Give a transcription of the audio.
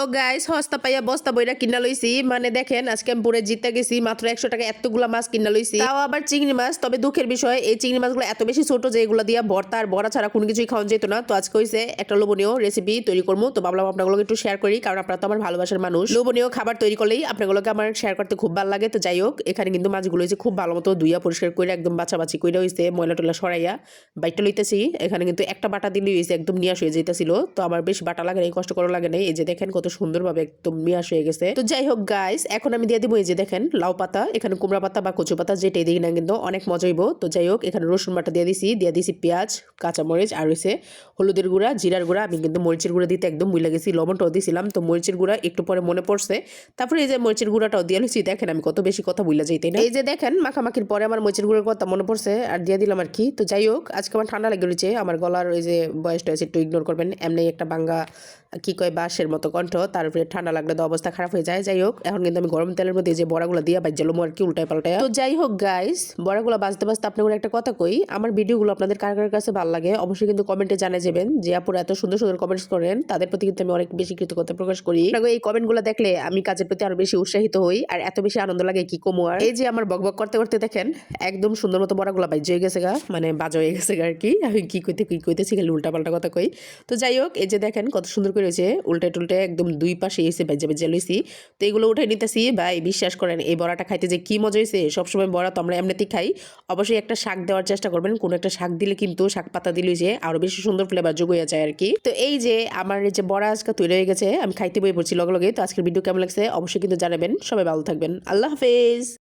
ও guys হস্তা পাইয়া বস্তা বইরা কিনা লইছি। মানে দেখেন, আজকে আমি পরে জিতে গেছি, মাত্র একশো টাকা এতগুলা মাছ কিনা লইছি। তাও আবার চিংড়ি মাছ, তবে দুঃখের বিষয়, এই চিংড়ি মাছগুলো এত বেশি ছোট যে এগুলো দিয়া ভর্তা আর বড়া ছাড়া কোনো কিছুই খাওয়া যেত না। তো আজকে হইছে একটা লোভনীয় রেসিপি তৈরি করব। তো ভাবলাম আপনাগুলোকে একটু শেয়ার করি, কারণ আপনারা তো আমার ভালোবাসার মানুষ। লোভনীয় খাবার তৈরি করলেই আপনাগুলোকে আমার শেয়ার করতে খুব ভালো লাগে। তো যাই হোক, এখানে কিন্তু মাছগুলো হয়েছে খুব ভালো মতো ধুইয়া পরিষ্কার করে একদম বাছাবাছি করে হয়েছে ময়লা টলা সরাইয়া। বাইকটা লইতেছি, এখানে কিন্তু একটা বাটা দিলেই হয়েছে একদম নিয়াস হয়ে যেতেছিল তো আমার বেশ বাটা লাগে নাই কষ্ট করা লাগে নাই এই যে দেখেন কত সুন্দরভাবে একদম নিয়াস হয়ে গেছে। তো যাই হোক গাইস এখন আমি দিয়ে দিব এই যে দেখেন, লাউ পাতা, এখানে কুমড়া পাতা বা কচু পাতা, যেটাই দিই না কিন্তু অনেক মজা হইব। তো যাই হোক, এখানে রসুন বাটা দিয়ে দিছি দিয়ে দিছি পেঁয়াজ, কাঁচামরিচ, আর হয়েছে হলুদের গুঁড়া, জিরার গুঁড়া, আমি কিন্তু মরিচের গুঁড়া দিতে একদম ভুলে গেছি, লবণটাও দিয়েছিলাম তো মরিচের গুঁড়া একটু পরে মনে পড়ছে। তারপরে এই যে মরিচের গুঁড়াটাও দিয়ে লইছি, দেখেন আমি কত বেশি কথা ভুলে যাইতে না। এই যে দেখেন, মাখামাখির পরে আমার মরিচের গুঁড়োর কথা মনে পড়ছে, আর দিয়ে দিলাম আর কি। তো যাই হোক, আজকে আমার ঠান্ডা লেগে রয়েছে, আমার গলার ওই যে বয়সটা হয়েছে, একটু ইগনোর করবেন। এমনি একটা বাঙ্গা, কি কয়, বাঁশের মতো কণ্ঠ। তার উপরে ঠান্ডা লাগলে, তো অবস্থা খারাপ হয়ে যায়। যাই হোক, এখন কিন্তু আমি গরম তেলের মধ্যে যে বড়াগুলো দিয়ে বাজ্যালো আর কি, উল্টায় পাল্টায়। তো যাই হোক গাইস বড়াগুলো বাজতে বাজতে আপনাদের একটা কথা কই, আমার ভিডিওগুলো আপনাদের কার কার কাছে ভালো লাগে অবশ্যই কিন্তু কমেন্টে জানিয়ে যাবেন যে আপুরা এত সুন্দর সুন্দর কমেন্টস করেন, তাদের প্রতি কিন্তু আমি অনেক বেশি কৃতজ্ঞতা প্রকাশ করি। এই কমেন্টগুলো দেখলে আমি কাজের প্রতি আরও বেশি উৎসাহিত হই, আর এত বেশি আনন্দ লাগে কি কমু আর। এই যে আমার বকবক করতে করতে দেখেন, একদম সুন্দর মতো বড়াগুলো বাজ্য হয়ে গেছে গা মানে বাজ হয়ে গেছে গা আর কি, আমি কি কইতে, কি কইতেছি খালি উল্টা পাল্টা কথা কই। তো যাই হোক, এই যে দেখেন কত সুন্দর করে হয়েছে উল্টে টুলটে একদম দুই পাশে এসে বেজে বেজে লইছি। তো এগুলো উঠে নিতেছি। ভাই, বিশ্বাস করেন, এই বড়াটা খাইতে যে কি মজা হয়েছে সবসময় বড়া তো আমরা এমনিতেই খাই। অবশ্যই একটা শাক দেওয়ার চেষ্টা করবেন। কোনো একটা শাক দিলে কিন্তু শাক পাতা দিলে যে আরও বেশি সুন্দর ফ্লেভার যোগ হয়ে যায় আর কি তো এই যে আমার যে বড়া আজকে তৈরি হয়ে গেছে, আমি খাইতে বই পড়ছি লগে লগে। তো আজকের ভিডিও কেমন লাগছে অবশ্যই কিন্তু জানাবেন। সবাই ভালো থাকবেন। আল্লাহ হাফেজ।